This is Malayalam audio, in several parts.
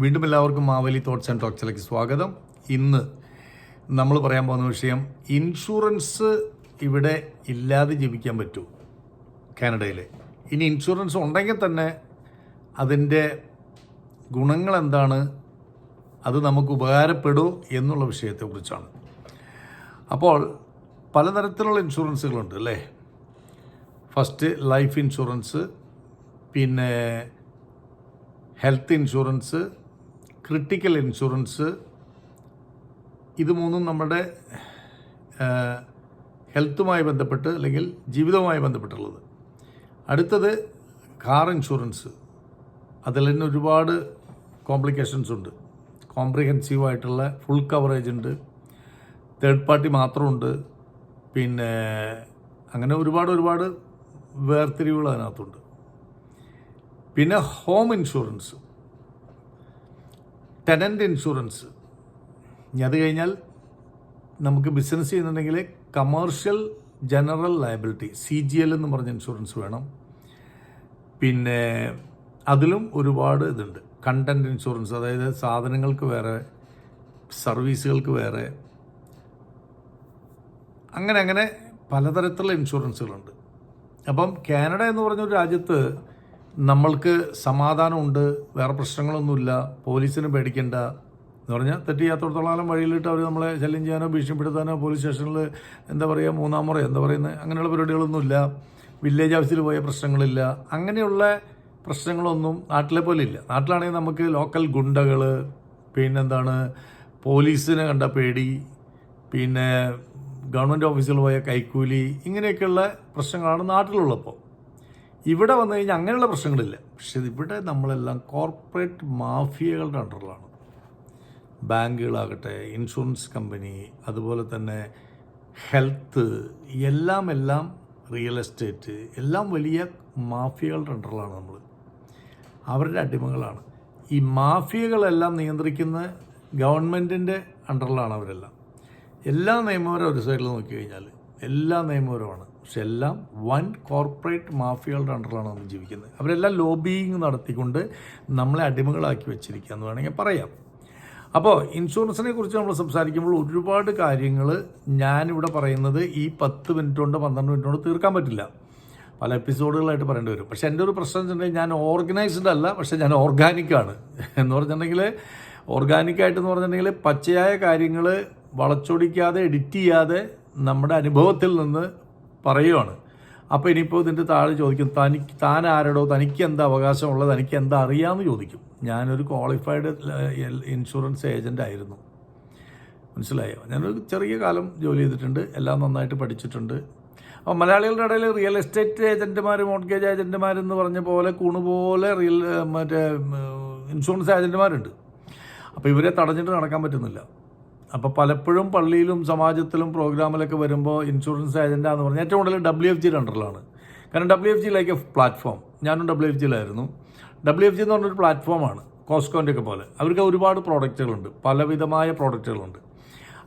വീണ്ടും എല്ലാവർക്കും മാവേലി തോട്ട്സ് ആൻഡ് ടോക്സിലേക്ക് സ്വാഗതം. ഇന്ന് നമ്മൾ പറയാൻ പോകുന്ന വിഷയം ഇൻഷുറൻസ് ഇവിടെ ഇല്ലാതെ ജീവിക്കാൻ പറ്റൂ കാനഡയിൽ ഇനി ഇൻഷുറൻസ് ഉണ്ടെങ്കിൽ തന്നെ അതിന്റെ ഗുണങ്ങൾ എന്താണ്? അത് നമുക്ക് ഉപകാരപ്പെടൂ എന്നുള്ള വിഷയത്തെക്കുറിച്ചാണ് അപ്പോൾ പലതരത്തിലുള്ള ഇൻഷുറൻസുകളുണ്ട് അല്ലേ? ഫസ്റ്റ് ലൈഫ് ഇൻഷുറൻസ് പിന്നെ ഹെൽത്ത് ഇൻഷുറൻസ് ക്രിട്ടിക്കൽ ഇൻഷുറൻസ് ഇത് മൂന്നും നമ്മുടെ ഹെൽത്തുമായി ബന്ധപ്പെട്ട് അല്ലെങ്കിൽ ജീവിതവുമായി ബന്ധപ്പെട്ടുള്ളത്. അടുത്തത് കാർ ഇൻഷുറൻസ് അതിൽ തന്നെ ഒരുപാട് കോംപ്ലിക്കേഷൻസ് ഉണ്ട്. കോംപ്രിഹെൻസീവ് ആയിട്ടുള്ള ഫുൾ കവറേജ് ഉണ്ട്. തേർഡ് പാർട്ടി മാത്രമുണ്ട്. പിന്നെ അങ്ങനെ ഒരുപാട് ഒരുപാട് വേർതിരിവുകൾ അതിനകത്തുണ്ട്. പിന്നെ ഹോം ഇൻഷുറൻസ് ടെനന്റ് ഇൻഷുറൻസ് ഇനി അത് കഴിഞ്ഞാൽ നമുക്ക് ബിസിനസ് ചെയ്യുന്നുണ്ടെങ്കിൽ commercial general liability C G L എന്ന് പറഞ്ഞ ഇൻഷുറൻസ് വേണം. പിന്നെ അതിലും ഒരുപാട് ഇതുണ്ട്. കണ്ടന്റ് ഇൻഷുറൻസ് അതായത് സാധനങ്ങൾക്ക് വേറെ സർവീസുകൾക്ക് വേറെ. അങ്ങനെ അങ്ങനെ പലതരത്തിലുള്ള ഇൻഷുറൻസുകളുണ്ട് അപ്പം കാനഡ എന്ന് പറഞ്ഞൊരു രാജ്യത്ത് നമ്മൾക്ക് സമാധാനമുണ്ട് വേറെ പ്രശ്നങ്ങളൊന്നുമില്ല പോലീസിന് പേടിക്കേണ്ട എന്ന് പറഞ്ഞാൽ തെറ്റ് ചെയ്യാത്തടത്തോളം വഴിയിലിട്ട് അവർ നമ്മളെ ശല്യം ചെയ്യാനോ ഭീഷണിപ്പെടുത്താനോ പോലീസ് സ്റ്റേഷനിൽ എന്താ പറയുക മൂന്നാം മുറ എന്താ പറയുന്നത് അങ്ങനെയുള്ള പരിപാടികളൊന്നുമില്ല. വില്ലേജ് ഓഫീസിൽ പോയ പ്രശ്നങ്ങളില്ല. അങ്ങനെയുള്ള പ്രശ്നങ്ങളൊന്നും നാട്ടിലെ പോലെ ഇല്ല. നാട്ടിലാണെങ്കിൽ നമുക്ക് ലോക്കൽ ഗുണ്ടകൾ പിന്നെന്താണ് പോലീസിനെ കണ്ട പേടി പിന്നെ ഗവൺമെന്റ് ഓഫീസിൽ പോയ കൈക്കൂലി ഇങ്ങനെയൊക്കെയുള്ള പ്രശ്നങ്ങളാണ് നാട്ടിലുള്ളപ്പോൾ. ഇവിടെ വന്നു കഴിഞ്ഞാൽ അങ്ങനെയുള്ള പ്രശ്നങ്ങളില്ല. പക്ഷെ ഇവിടെ നമ്മളെല്ലാം കോർപ്പറേറ്റ് മാഫിയകളുടെ അണ്ടറിലാണ് ബാങ്കുകളാകട്ടെ ഇൻഷുറൻസ് കമ്പനി അതുപോലെ തന്നെ ഹെൽത്ത് എല്ലാം എല്ലാം റിയൽ എസ്റ്റേറ്റ് എല്ലാം വലിയ മാഫിയകളുടെ അണ്ടറിലാണ് നമ്മൾ അവരുടെ അടിമകളാണ്. ഈ മാഫിയകളെല്ലാം നിയന്ത്രിക്കുന്ന ഗവൺമെന്റിന്റെ അണ്ടറിലാണ് അവരെല്ലാം. എല്ലാ നിയമപരം ഒരു സൈഡിൽ നോക്കി കഴിഞ്ഞാൽ എല്ലാ നിയമപരമാണ് പക്ഷെ എല്ലാം വൻ കോർപ്പറേറ്റ് മാഫിയകളുടെ അണ്ടറിലാണ് നമ്മൾ ജീവിക്കുന്നത്. അവരെല്ലാം ലോബിയിങ് നടത്തിക്കൊണ്ട് നമ്മളെ അടിമകളാക്കി വെച്ചിരിക്കുക എന്ന് വേണമെങ്കിൽ പറയാം. അപ്പോൾ ഇൻഷുറൻസിനെ കുറിച്ച് നമ്മൾ സംസാരിക്കുമ്പോൾ ഒരുപാട് കാര്യങ്ങൾ ഞാനിവിടെ പറയുന്നത് ഈ പത്ത് മിനിറ്റ് കൊണ്ട് പന്ത്രണ്ട് മിനിറ്റ് കൊണ്ട് തീർക്കാൻ പറ്റില്ല. പല എപ്പിസോഡുകളായിട്ട് പറയേണ്ടി വരും. പക്ഷേ എന്റെ ഒരു പ്രശ്നം വെച്ചിട്ടുണ്ടെങ്കിൽ ഞാൻ ഓർഗനൈസ്ഡ് അല്ല പക്ഷേ ഞാൻ ഓർഗാനിക്കാണ് എന്ന് പറഞ്ഞിട്ടുണ്ടെങ്കിൽ ഓർഗാനിക്കായിട്ടെന്ന് പറഞ്ഞിട്ടുണ്ടെങ്കിൽ പച്ചയായ കാര്യങ്ങൾ വളച്ചൊടിക്കാതെ എഡിറ്റ് ചെയ്യാതെ നമ്മുടെ അനുഭവത്തിൽ നിന്ന് പറയുവാണ്. അപ്പോൾ ഇനിയിപ്പോൾ ഇതിന്റെ താഴെ ചോദിക്കും തനിക്ക് താൻ ആരടോ തനിക്ക് എന്താ അവകാശമുള്ളത് തനിക്ക് എന്താ അറിയാമെന്ന് ചോദിക്കും. ഞാനൊരു ക്വാളിഫൈഡ് ഇൻഷുറൻസ് ഏജന്റ് ആയിരുന്നു. മനസ്സിലായോ? ഞാനൊരു ചെറിയ കാലം ജോലി ചെയ്തിട്ടുണ്ട് എല്ലാം നന്നായിട്ട് പഠിച്ചിട്ടുണ്ട്. അപ്പോൾ മലയാളികളുടെ ഇടയിൽ റിയൽ എസ്റ്റേറ്റ് ഏജന്റുമാർ മോർഗേജ് ഏജന്റുമാരെന്ന് പറഞ്ഞ പോലെ കൂണുപോലെ റിയൽ മറ്റേ ഇൻഷുറൻസ് ഏജന്റുമാരുണ്ട് അപ്പോൾ ഇവരെ തടഞ്ഞിട്ട് നടക്കാൻ പറ്റുന്നില്ല. അപ്പോൾ പലപ്പോഴും പള്ളിയിലും സമാജത്തിലും പ്രോഗ്രാമിലൊക്കെ വരുമ്പോൾ ഇൻഷുറൻസ് ഏജന്റാന്ന് പറഞ്ഞാൽ ഏറ്റവും കൂടുതൽ ഡബ്ല്യു എഫ് ജിയുടെ അണ്ടറിലാണ്. കാരണം W F G like a platform ഞാനും ഡബ്ല്യു എഫ് ജിയിലായിരുന്നു ഡബ്ല്യു എഫ് ജി എന്ന് പറഞ്ഞൊരു പ്ലാറ്റ്ഫോമാണ് കോസ്കോന്റെ ഒക്കെ പോലെ. അവർക്ക് ഒരുപാട് പ്രോഡക്റ്റുകളുണ്ട് പലവിധമായ പ്രോഡക്റ്റുകളുണ്ട്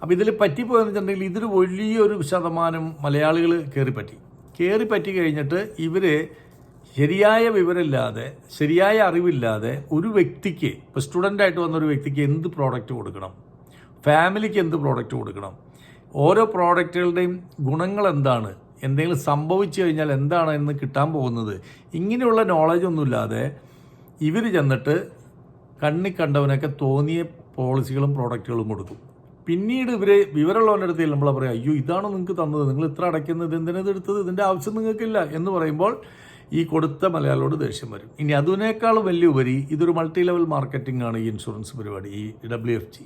അപ്പോൾ ഇതിൽ പറ്റിപ്പോയെന്ന് വെച്ചിട്ടുണ്ടെങ്കിൽ ഇതിൽ വലിയൊരു ശതമാനം മലയാളികൾ കയറിപ്പറ്റി കയറിപ്പറ്റി കഴിഞ്ഞിട്ട് ഇവർ ശരിയായ വിവരമില്ലാതെ ശരിയായ അറിവില്ലാതെ ഒരു വ്യക്തിക്ക് ഇപ്പോൾ സ്റ്റുഡന്റായിട്ട് വന്ന ഒരു വ്യക്തിക്ക് എന്ത് പ്രോഡക്റ്റ് കൊടുക്കണം? ഫാമിലിക്ക് എന്ത് പ്രോഡക്റ്റ് കൊടുക്കണം? ഓരോ പ്രോഡക്റ്റുകളുടെയും ഗുണങ്ങൾ എന്താണ്? എന്തെങ്കിലും സംഭവിച്ചു കഴിഞ്ഞാൽ എന്താണ് എന്ന് കിട്ടാൻ പോകുന്നത്? ഇങ്ങനെയുള്ള നോളജ് ഒന്നുമില്ലാതെ ഇവർ ചെന്നിട്ട് കണ്ണി കണ്ടവനൊക്കെ തോന്നിയ പോളിസികളും പ്രോഡക്റ്റുകളും കൊടുക്കും. പിന്നീട് ഇവർ വിവരമുള്ളവന്റെ അടുത്ത് നമ്മൾ പറയും അയ്യോ ഇതാണോ നിങ്ങൾക്ക് തന്നത്. നിങ്ങൾ ഇത്ര അടയ്ക്കുന്നത് ഇത് എടുത്തത്? ഇതിന്റെ ആവശ്യം നിങ്ങൾക്കില്ല. എന്ന് പറയുമ്പോൾ ഈ കൊടുത്ത മലയാളിയോട് ദേഷ്യം വരും. ഇനി അതിനേക്കാളും വലിയ ഉപരി ഇതൊരു മൾട്ടി ലെവൽ മാർക്കറ്റിംഗ് ആണ് ഈ ഇൻഷുറൻസ് പരിപാടി ഈ ഡബ്ല്യു എഫ് ജി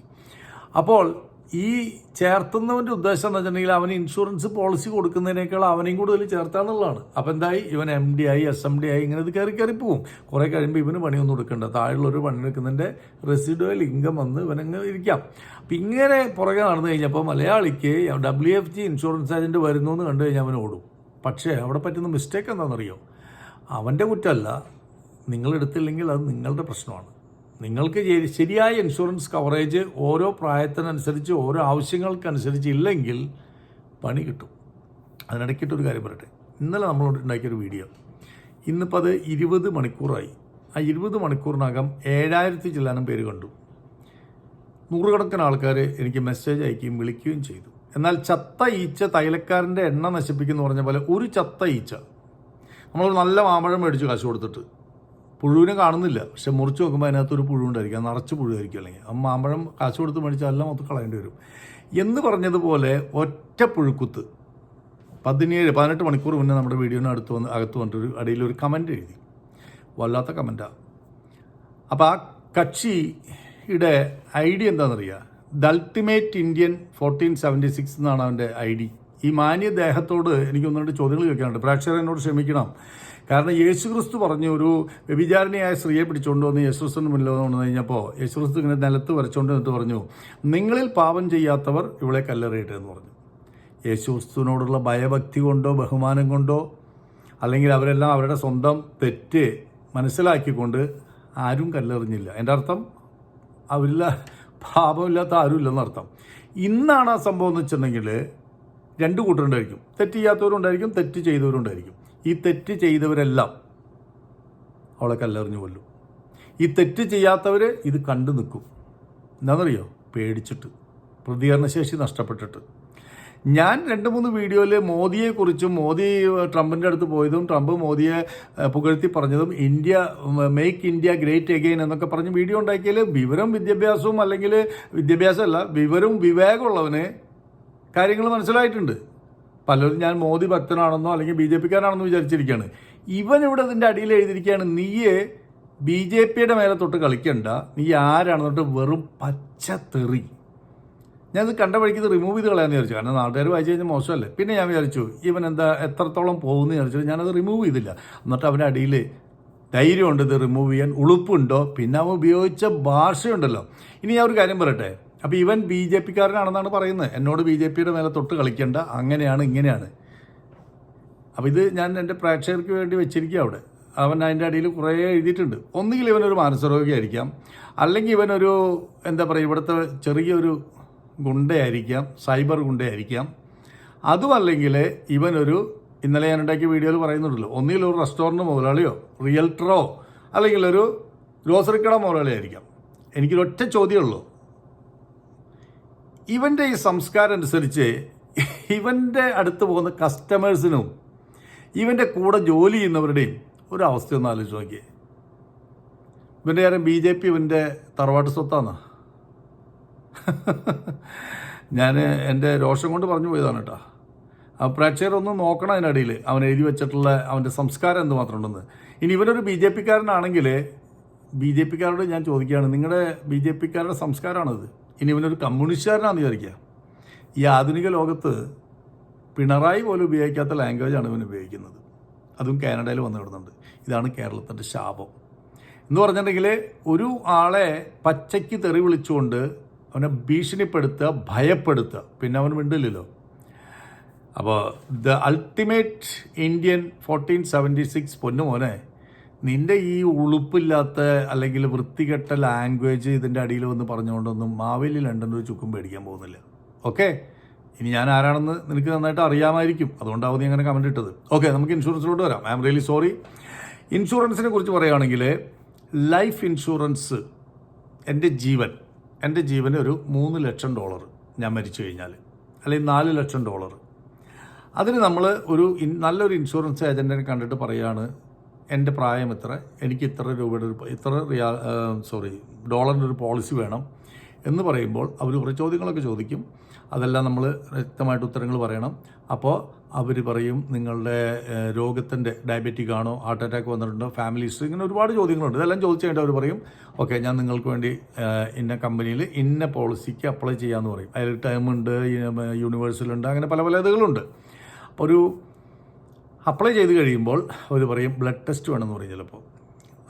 അപ്പോൾ ഈ ചേർത്തുന്നവന്റെ ഉദ്ദേശം എന്ന് വെച്ചിട്ടുണ്ടെങ്കിൽ അവന് ഇൻഷുറൻസ് പോളിസി കൊടുക്കുന്നതിനേക്കാൾ അവനെയും കൂടുതൽ ചേർത്താന്നുള്ളതാണ്. അപ്പോൾ എന്തായി? ഇവൻ എം ഡി ആയി എസ് എം ഡി ആയി ഇങ്ങനെ ഇത് കയറി കയറി പോവും. കുറേ കഴിയുമ്പോൾ ഇവന് പണിയൊന്നും കൊടുക്കണ്ട താഴെയുള്ളൊരു പണി എടുക്കുന്നതിന്റെ റെസിഡുവൽ ഇൻകം വന്ന് ഇവനങ്ങ് ഇരിക്കാം. അപ്പം ഇങ്ങനെ പുറകെ നടന്നു കഴിഞ്ഞപ്പോൾ മലയാളിക്ക് W F G insurance agent വരുന്നു എന്ന് കണ്ടു കഴിഞ്ഞാൽ അവൻ ഓടും. പക്ഷേ അവിടെ പറ്റുന്ന മിസ്റ്റേക്ക് എന്താണെന്നറിയോ? അവന്റെ കുറ്റമല്ല. നിങ്ങളെടുത്തില്ലെങ്കിൽ അത് നിങ്ങളുടെ പ്രശ്നമാണ്. നിങ്ങൾക്ക് ശരിയായ ഇൻഷുറൻസ് കവറേജ് ഓരോ പ്രായത്തിനനുസരിച്ച് ഓരോ ആവശ്യങ്ങൾക്കനുസരിച്ച് ഇല്ലെങ്കിൽ പണി കിട്ടും. അതിനിടയ്ക്കിട്ടൊരു കാര്യം പറയട്ടെ. ഇന്നലെ നമ്മളോട് ഉണ്ടാക്കിയൊരു വീഡിയോ. ഇന്നിപ്പോൾ അത് ഇരുപത് മണിക്കൂറായി. ആ ഇരുപത് മണിക്കൂറിനകം ഏഴായിരത്തി ചില്ലാനും പേര് കണ്ടു. നൂറുകണക്കിന് ആൾക്കാർ എനിക്ക് മെസ്സേജ് അയക്കുകയും വിളിക്കുകയും ചെയ്തു. എന്നാൽ ചത്ത ഈച്ച തൈലക്കാരന്റെ എണ്ണ നശിപ്പിക്കുന്നു പറഞ്ഞ പോലെ ഒരു ചത്ത ഈച്ച നമ്മൾ നല്ല മാമ്പഴം മേടിച്ചു കാശ് കൊടുത്തിട്ട് പുഴുവിനെ കാണുന്നില്ല. പക്ഷെ മുറിച്ച് നോക്കുമ്പോൾ അതിനകത്തൊരു പുഴു ഉണ്ടായിരിക്കും. നിറച്ച് പുഴുവായിരിക്കും അല്ലെങ്കിൽ. ആ മാമ്പഴം കാശ് കൊടുത്ത് മേടിച്ചാൽ എല്ലാം മൊത്തം കളയേണ്ടി വരും. എന്ന് പറഞ്ഞതുപോലെ ഒറ്റ പുഴുക്കുത്ത്. പതിനേഴ് പതിനെട്ട് മണിക്കൂർ മുന്നേ നമ്മുടെ വീഡിയോന് അടുത്ത് വന്ന് അകത്ത് വന്നിട്ടൊരു അടിയിൽ ഒരു കമന്റ് എഴുതി. വല്ലാത്ത കമന്റാണ് അപ്പോൾ ആ കക്ഷിയുടെ I D എന്താണെന്നറിയുക the ultimate Indian fourteen seventy six എന്നാണ് അവന്റെ ഐ ഡി. ഈ മാന്യദേഹത്തോട് ദേഹത്തോട് എനിക്ക് ഒന്ന് രണ്ട് ചോദ്യങ്ങൾ ചോദിക്കാനുണ്ട്. പ്രേക്ഷകർ എന്നോട് ക്ഷമിക്കണം. കാരണം യേശു ക്രിസ്തു പറഞ്ഞു ഒരു വ്യഭിചാരണിയായ സ്ത്രീയെ പിടിച്ചുകൊണ്ട് വന്ന് യേശു ക്രിസ്തുവിന് മുന്നിൽ വന്നു കഴിഞ്ഞപ്പോൾ യേശു ക്രിസ്തു ഇങ്ങനെ നിലത്ത് വരച്ചുകൊണ്ട് എന്നിട്ട് പറഞ്ഞു നിങ്ങളിൽ പാപം ചെയ്യാത്തവർ ഇവളെ കല്ലെറിയട്ടെ എന്ന് പറഞ്ഞു. യേശു ക്രിസ്തുവിനോടുള്ള ഭയഭക്തി കൊണ്ടോ ബഹുമാനം കൊണ്ടോ അല്ലെങ്കിൽ അവരെല്ലാം അവരുടെ സ്വന്തം തെറ്റ് മനസ്സിലാക്കിക്കൊണ്ട് ആരും കല്ലെറിഞ്ഞില്ല. എന്റെ അർത്ഥം അവരില്ല പാപമില്ലാത്ത ആരുമില്ലെന്നർത്ഥം ഇന്നാണ് ആ സംഭവം എന്ന് വെച്ചിട്ടുണ്ടെങ്കിൽ രണ്ട് കൂട്ടരുണ്ടായിരിക്കും. തെറ്റ് ചെയ്യാത്തവരുണ്ടായിരിക്കും തെറ്റ് ചെയ്തവരുണ്ടായിരിക്കും. ഈ തെറ്റ് ചെയ്തവരെല്ലാം അവളെ കല്ലെറിഞ്ഞു കൊല്ലും. ഈ തെറ്റ് ചെയ്യാത്തവർ ഇത് കണ്ടു നിൽക്കും. എന്താണെന്നറിയോ? പേടിച്ചിട്ട്. പ്രതികരണശേഷി നഷ്ടപ്പെട്ടിട്ട്. ഞാൻ രണ്ട് മൂന്ന് വീഡിയോയിൽ മോദിയെക്കുറിച്ചും മോദി ട്രംപിന്റെ അടുത്ത് പോയതും ട്രംപ് മോദിയെ പുകഴ്ത്തി പറഞ്ഞതും India make India great again എന്നൊക്കെ പറഞ്ഞ് വീഡിയോ ഉണ്ടാക്കിയാൽ വിവരം വിദ്യാഭ്യാസവും അല്ലെങ്കിൽ വിദ്യാഭ്യാസമല്ല വിവരവും വിവേകമുള്ളവന് കാര്യങ്ങൾ മനസ്സിലായിട്ടുണ്ട്. പലരും ഞാൻ മോദി ഭക്തനാണെന്നോ അല്ലെങ്കിൽ ബി ജെ പിക്കാരാണെന്നോ വിചാരിച്ചിരിക്കുകയാണ്. ഇവൻ ഇവിടെ ഇതിന്റെ അടിയിൽ എഴുതിയിരിക്കുകയാണ് നീയെ ബി ജെ പിയുടെ മേലെ തൊട്ട് കളിക്കണ്ട. നീ ആരാണെന്ന് തൊട്ട് വെറും പച്ച തെറി. ഞാനത് കണ്ട വഴിക്ക് ഇത് റിമൂവ് ചെയ്ത് കളയാന്ന് വിചാരിച്ചു. കാരണം നാട്ടുകാർ വായിച്ചു കഴിഞ്ഞാൽ മോശമല്ലേ? പിന്നെ ഞാൻ വിചാരിച്ചു ഇവൻ എന്താ എത്രത്തോളം പോകുമെന്ന് വിചാരിച്ചു. ഞാനത് റിമൂവ് ചെയ്തില്ല. എന്നിട്ട് അവന്റെ അടിയിൽ ധൈര്യമുണ്ട് ഇത് റിമൂവ് ചെയ്യാൻ. ഉളുപ്പുണ്ടോ? പിന്നെ അവൻ ഉപയോഗിച്ച ഭാഷയുണ്ടല്ലോ. ഇനി ഞാൻ ഒരു കാര്യം പറയട്ടെ. അപ്പോൾ ഇവൻ ബി ജെ പിക്കാരനാണെന്നാണ് പറയുന്നത്. എന്നോട് ബി ജെ പിയുടെ മേലെ തൊട്ട് കളിക്കേണ്ട. അങ്ങനെയാണ് ഇങ്ങനെയാണ്. അപ്പോൾ ഇത് ഞാൻ എന്റെ പ്രേക്ഷകർക്ക് വേണ്ടി വെച്ചിരിക്കുക അവിടെ. അവൻ അതിന്റെ അടിയിൽ കുറേ എഴുതിയിട്ടുണ്ട്. ഒന്നുകിൽ ഇവനൊരു മാനസരോഗിയായിരിക്കാം അല്ലെങ്കിൽ ഇവനൊരു എന്താ പറയുക ഇവിടുത്തെ ചെറിയൊരു ഗുണ്ടയായിരിക്കാം സൈബർ ഗുണ്ടയായിരിക്കാം. അതുമല്ലെങ്കിൽ ഇവനൊരു ഇന്നലെ ഞാൻ ഉണ്ടാക്കിയ വീഡിയോയിൽ പറയുന്നുണ്ടല്ലോ. ഒന്നുകിൽ ഒരു റെസ്റ്റോറന്റ് മുതലാളിയോ റിയൽറ്ററോ അല്ലെങ്കിൽ ഒരു ഗ്രോസറി കട മുതലാളിയായിരിക്കാം. എനിക്കൊരൊറ്റ ചോദ്യമുള്ളൂ ഇവന്റെ ഈ സംസ്കാരം അനുസരിച്ച് ഇവന്റെ അടുത്ത് പോകുന്ന കസ്റ്റമേഴ്സിനും ഇവന്റെ കൂടെ ജോലി ചെയ്യുന്നവരുടെയും ഒരു അവസ്ഥ ഒന്ന് ആലോചിച്ച് നോക്കിയേ. ഇവന്റെ കാര്യം ബി ജെ പി ഇവന്റെ തറവാട്ട് സ്വത്താന്ന. ഞാൻ എന്റെ രോഷം കൊണ്ട് പറഞ്ഞു പോയതാണ് കേട്ടോ. ആ പ്രേക്ഷകരൊന്ന് നോക്കണം അതിനിടയിൽ അവൻ എഴുതി വെച്ചിട്ടുള്ള അവന്റെ സംസ്കാരം എന്തുമാത്രം ഉണ്ടെന്ന്. ഇനി ഇവനൊരു ബി ജെ പിക്കാരനാണെങ്കിൽ ബി ജെ പിക്കാരോട് ഞാൻ ചോദിക്കുകയാണ് നിങ്ങളുടെ ബി ജെ പിക്കാരുടെ സംസ്കാരമാണിത് ഇനി ഇവനൊരു കമ്മ്യൂണിസ്റ്റുകാരനാണെന്ന് വിചാരിക്കുക. ഈ ആധുനിക ലോകത്ത് പിണറായി പോലും ഉപയോഗിക്കാത്ത ലാംഗ്വേജാണ് ഇവൻ ഉപയോഗിക്കുന്നത്. അതും കാനഡയിൽ വന്നു കിടന്നുണ്ട്. ഇതാണ് കേരളത്തിന്റെ ശാപം. എന്ന് പറഞ്ഞിട്ടുണ്ടെങ്കിൽ ഒരു ആളെ പച്ചയ്ക്ക് തെറി വിളിച്ചുകൊണ്ട് അവനെ ഭീഷണിപ്പെടുത്തുക ഭയപ്പെടുത്തുക. പിന്നെ അവൻ മിണ്ടില്ലല്ലോ. അപ്പോൾ the ultimate Indian fourteen seventy six പൊന്നു മോനെ നിന്റെ ഈ ഉളുപ്പില്ലാത്ത അല്ലെങ്കിൽ വൃത്തികെട്ട ലാംഗ്വേജ് ഇതിന്റെ അടിയിൽ വന്ന് പറഞ്ഞുകൊണ്ടൊന്നും മാവേലി ലണ്ടൻ ഒരു ചുക്കും പേടിക്കാൻ പോകുന്നില്ല. ഓക്കെ ഇനി ഞാൻ ആരാണെന്ന് നിനക്ക് നന്നായിട്ട് അറിയാമായിരിക്കും. അതുകൊണ്ടാവും നീ അങ്ങനെ കമന്റ് ഇട്ടത്. ഓക്കെ നമുക്ക് ഇൻഷുറൻസിലോട്ട് വരാം. ഐ എം റിയലി സോറി ഇൻഷുറൻസിനെ കുറിച്ച് പറയുകയാണെങ്കിൽ ലൈഫ് ഇൻഷുറൻസ് എന്റെ ജീവൻ എന്റെ ജീവന് ഒരു മൂന്ന് ലക്ഷം ഡോളർ ഞാൻ മരിച്ചു കഴിഞ്ഞാൽ അല്ലെങ്കിൽ നാല് ലക്ഷം ഡോളർ അതിന് നമ്മൾ ഒരു നല്ലൊരു ഇൻഷുറൻസ് ഏജന്റിനെ കണ്ടിട്ട് പറയുകയാണ് എന്റെ പ്രായം ഇത്ര എനിക്ക് ഇത്ര രൂപയുടെ ഒരു ഇത്ര റിയാ സോറി ഡോളറിന്റെ ഒരു പോളിസി വേണം എന്ന് പറയുമ്പോൾ അവർ കുറേ ചോദ്യങ്ങളൊക്കെ ചോദിക്കും. അതെല്ലാം നമ്മൾ വ്യക്തമായിട്ട് ഉത്തരങ്ങൾ പറയണം. അപ്പോൾ അവർ പറയും നിങ്ങളുടെ രോഗത്തിന്റെ ഡയബറ്റിക് ആണോ ഹാർട്ട് അറ്റാക്ക് വന്നിട്ടുണ്ടോ ഫാമിലി ഹിസ്റ്ററി ഇങ്ങനെ ഒരുപാട് ചോദ്യങ്ങളുണ്ട്. ഇതെല്ലാം ചോദിച്ചു കഴിഞ്ഞാൽ അവർ പറയും ഓക്കെ ഞാൻ നിങ്ങൾക്ക് വേണ്ടി ഇന്ന കമ്പനിയിൽ ഇന്ന പോളിസിക്ക് അപ്ലൈ ചെയ്യാമെന്ന് പറയും. അതിൽ ടൈമുണ്ട് യൂണിവേഴ്സലുണ്ട് അങ്ങനെ പല പല ഇതുകളുണ്ട്. അപ്പോൾ ഒരു അപ്ലൈ ചെയ്ത് കഴിയുമ്പോൾ അവർ പറയും ബ്ലഡ് ടെസ്റ്റ് വേണമെന്ന് പറയും ചിലപ്പോൾ.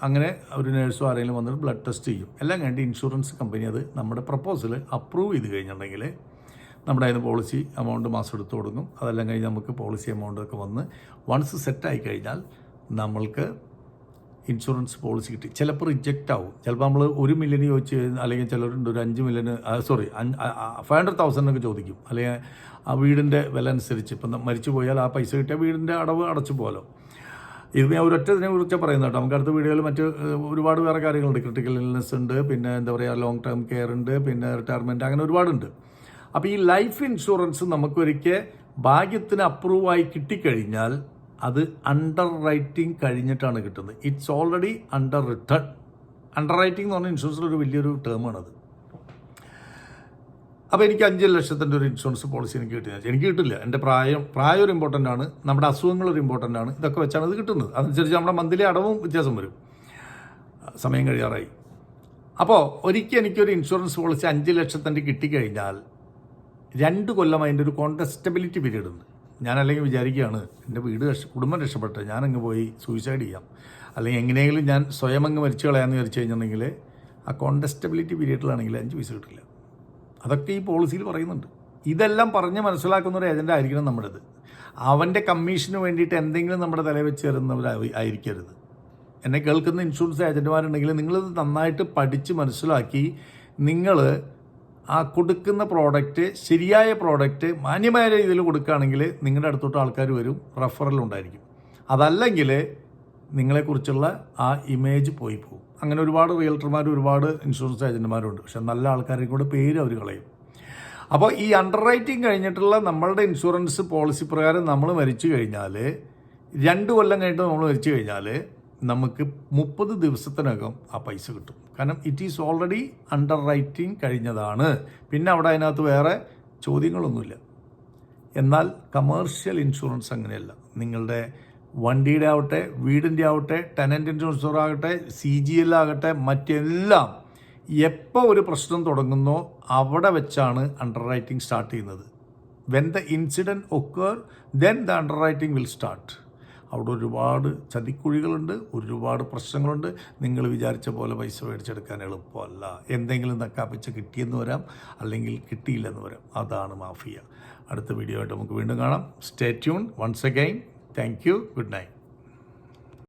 അങ്ങനെ ഒരു നേഴ്സോ ആരെങ്കിലും വന്നിട്ട് ബ്ലഡ് ടെസ്റ്റ് ചെയ്യും. എല്ലാം കഴിഞ്ഞിട്ട് ഇൻഷുറൻസ് കമ്പനി അത് നമ്മുടെ പ്രപ്പോസൽ അപ്രൂവ് ചെയ്ത് കഴിഞ്ഞിട്ടുണ്ടെങ്കിൽ നമ്മുടെ അതിന് പോളിസി എമൗണ്ട് മാസം എടുത്തു കൊടുക്കും. അതെല്ലാം കഴിഞ്ഞ് നമുക്ക് പോളിസി എമൗണ്ട് ഒക്കെ വന്ന് വൺസ് സെറ്റായി കഴിഞ്ഞാൽ നമ്മൾക്ക് ഇൻഷുറൻസ് പോളിസി കിട്ടി. ചിലപ്പോൾ റിജക്റ്റ് ആവും. ചിലപ്പോൾ നമ്മൾ ഒരു മില്യന് ചോദിച്ച് അല്ലെങ്കിൽ ചിലരുണ്ട് ഒരു അഞ്ച് മില്യന് സോറി ഫൈവ് ഹൺഡ്രഡ് തൗസൻഡൊക്കെ ചോദിക്കും. അല്ലെങ്കിൽ ആ വീടിന്റെ വില അനുസരിച്ച് ഇപ്പം മരിച്ചു പോയാൽ ആ പൈസ കിട്ടിയ വീടിന്റെ അടവ് അടച്ചു പോലോ ഇത് ഞാൻ ഒരൊറ്റ ഇതിനെ കുറിച്ച് പറയുന്നത് കേട്ടോ. നമുക്ക് അടുത്ത വീഡിയോയിൽ മറ്റ് ഒരുപാട് വേറെ കാര്യങ്ങളുണ്ട്. ക്രിട്ടിക്കൽ ഇൽനെസ് ഉണ്ട്. പിന്നെ എന്താ പറയുക ലോങ് ടേം കെയർ ഉണ്ട്. പിന്നെ റിട്ടയർമെന്റ് അങ്ങനെ ഒരുപാടുണ്ട്. അപ്പോൾ ഈ ലൈഫ് ഇൻഷുറൻസ് നമുക്കൊരിക്കൽ ഭാഗ്യത്തിന് അപ്രൂവായി കിട്ടിക്കഴിഞ്ഞാൽ അത് അണ്ടർ റൈറ്റിംഗ് കഴിഞ്ഞിട്ടാണ് കിട്ടുന്നത്. It's already under return underwriting എന്ന് പറഞ്ഞാൽ ഇൻഷുറൻസിൽ ഒരു വലിയൊരു ടേമാണത് അപ്പോൾ എനിക്ക് അഞ്ച് ലക്ഷത്തിന്റെ ഒരു ഇൻഷുറൻസ് പോളിസി എനിക്ക് കിട്ടിയത് എനിക്ക് കിട്ടില്ല. എന്റെ പ്രായം പ്രായം ഒരു ഇമ്പോർട്ടന്റ് ആണ്. നമ്മുടെ അസുഖങ്ങൾ ഒരു ഇമ്പോർട്ടന്റ് ആണ്. ഇതൊക്കെ വെച്ചാണ് ഇത് കിട്ടുന്നത്. അതനുസരിച്ച് നമ്മുടെ മന്ത്ലി അടവും വ്യത്യാസം വരും. സമയം കഴിയാറായി. അപ്പോൾ ഒരിക്കൽ എനിക്കൊരു ഇൻഷുറൻസ് പോളിസി അഞ്ച് ലക്ഷത്തിന്റെ കിട്ടിക്കഴിഞ്ഞാൽ രണ്ട് കൊല്ലം അതിന്റെ ഒരു കോണ്ടസ്റ്റബിലിറ്റി പീരീഡ് ഉണ്ട്. ഞാൻ അല്ലെങ്കിൽ വിചാരിക്കുകയാണ് എന്റെ വീട് രക്ഷ കുടുംബം രക്ഷപ്പെട്ട് ഞാനങ്ങ് പോയി സൂയിസൈഡ് ചെയ്യാം. അല്ലെങ്കിൽ എങ്ങനെയെങ്കിലും ഞാൻ സ്വയം അങ്ങ് മരിച്ചു കളയാമെന്ന് വിചാരിച്ചു കഴിഞ്ഞിട്ടുണ്ടെങ്കിൽ ആ കോണ്ടസ്റ്റബിലിറ്റി പീരീഡിലാണെങ്കിൽ അഞ്ച് പൈസ കിട്ടില്ല. അതൊക്കെ ഈ പോളിസിയിൽ പറയുന്നുണ്ട്. ഇതെല്ലാം പറഞ്ഞ് മനസ്സിലാക്കുന്ന ഒരു ഏജന്റ് ആയിരിക്കണം നമ്മുടേത്. അവന്റെ കമ്മീഷന് വേണ്ടിയിട്ട് എന്തെങ്കിലും നമ്മുടെ തലയിൽ വെച്ച് തരുന്നവർ ആയിരിക്കരുത്. എന്നെ കേൾക്കുന്ന ഇൻഷുറൻസ് ഏജന്റുമാരുണ്ടെങ്കിൽ നിങ്ങളിത് നന്നായിട്ട് പഠിച്ച് മനസ്സിലാക്കി നിങ്ങൾ ആ കൊടുക്കുന്ന പ്രോഡക്റ്റ് ശരിയായ പ്രോഡക്റ്റ് മാന്യമായ രീതിയിൽ കൊടുക്കുകയാണെങ്കിൽ നിങ്ങളുടെ അടുത്തോട്ട് ആൾക്കാർ വരും റെഫറൽ ഉണ്ടായിരിക്കും. അതല്ലെങ്കിൽ നിങ്ങളെക്കുറിച്ചുള്ള ആ ഇമേജ് പോയി പോകും. അങ്ങനെ ഒരുപാട് റിയൽറ്റർമാർ ഒരുപാട് ഇൻഷുറൻസ് ഏജന്റുമാരുണ്ട് പക്ഷെ നല്ല ആൾക്കാരെ കൂടെ പേര് അവർ കളയും. അപ്പോൾ ഈ അണ്ടർ റൈറ്റിംഗ് കഴിഞ്ഞിട്ടുള്ള നമ്മളുടെ ഇൻഷുറൻസ് പോളിസി പ്രകാരം നമ്മൾ മരിച്ചു കഴിഞ്ഞാൽ രണ്ട് കൊല്ലം കഴിഞ്ഞിട്ട് നമ്മൾ മരിച്ചു കഴിഞ്ഞാൽ നമുക്ക് മുപ്പത് ദിവസത്തിനകം ആ പൈസ കിട്ടും. കാരണം it is already under writing കഴിഞ്ഞതാണ്. പിന്നെ അവിടെ അതിനകത്ത് വേറെ ചോദ്യങ്ങളൊന്നുമില്ല. എന്നാൽ കമേർഷ്യൽ ഇൻഷുറൻസ് അങ്ങനെയല്ല. നിങ്ങളുടെ വണ്ടിയുടെ ആവട്ടെ വീടിന്റെ ആവട്ടെ ടെനന്റ് ഇൻഷുറൻസ് ആകട്ടെ സി ജി എൽ ആകട്ടെ മറ്റെല്ലാം എപ്പോൾ ഒരു പ്രശ്നം തുടങ്ങുന്നോ അവിടെ വെച്ചാണ് അണ്ടർ റൈറ്റിംഗ് സ്റ്റാർട്ട് ചെയ്യുന്നത്. When the incident occur then the underwriting will start അവിടെ ഒരുപാട് ചതിക്കുഴികളുണ്ട് ഒരുപാട് പ്രശ്നങ്ങളുണ്ട്. നിങ്ങൾ വിചാരിച്ച പോലെ പൈസ മേടിച്ചെടുക്കാൻ എളുപ്പമല്ല. എന്തെങ്കിലും നക്കാപ്പിച്ച് കിട്ടിയെന്ന് വരാം അല്ലെങ്കിൽ കിട്ടിയില്ലെന്ന് വരാം. അതാണ് മാഫിയ. അടുത്ത വീഡിയോ ആയിട്ട് നമുക്ക് വീണ്ടും കാണാം. Stay tune once again thank you good night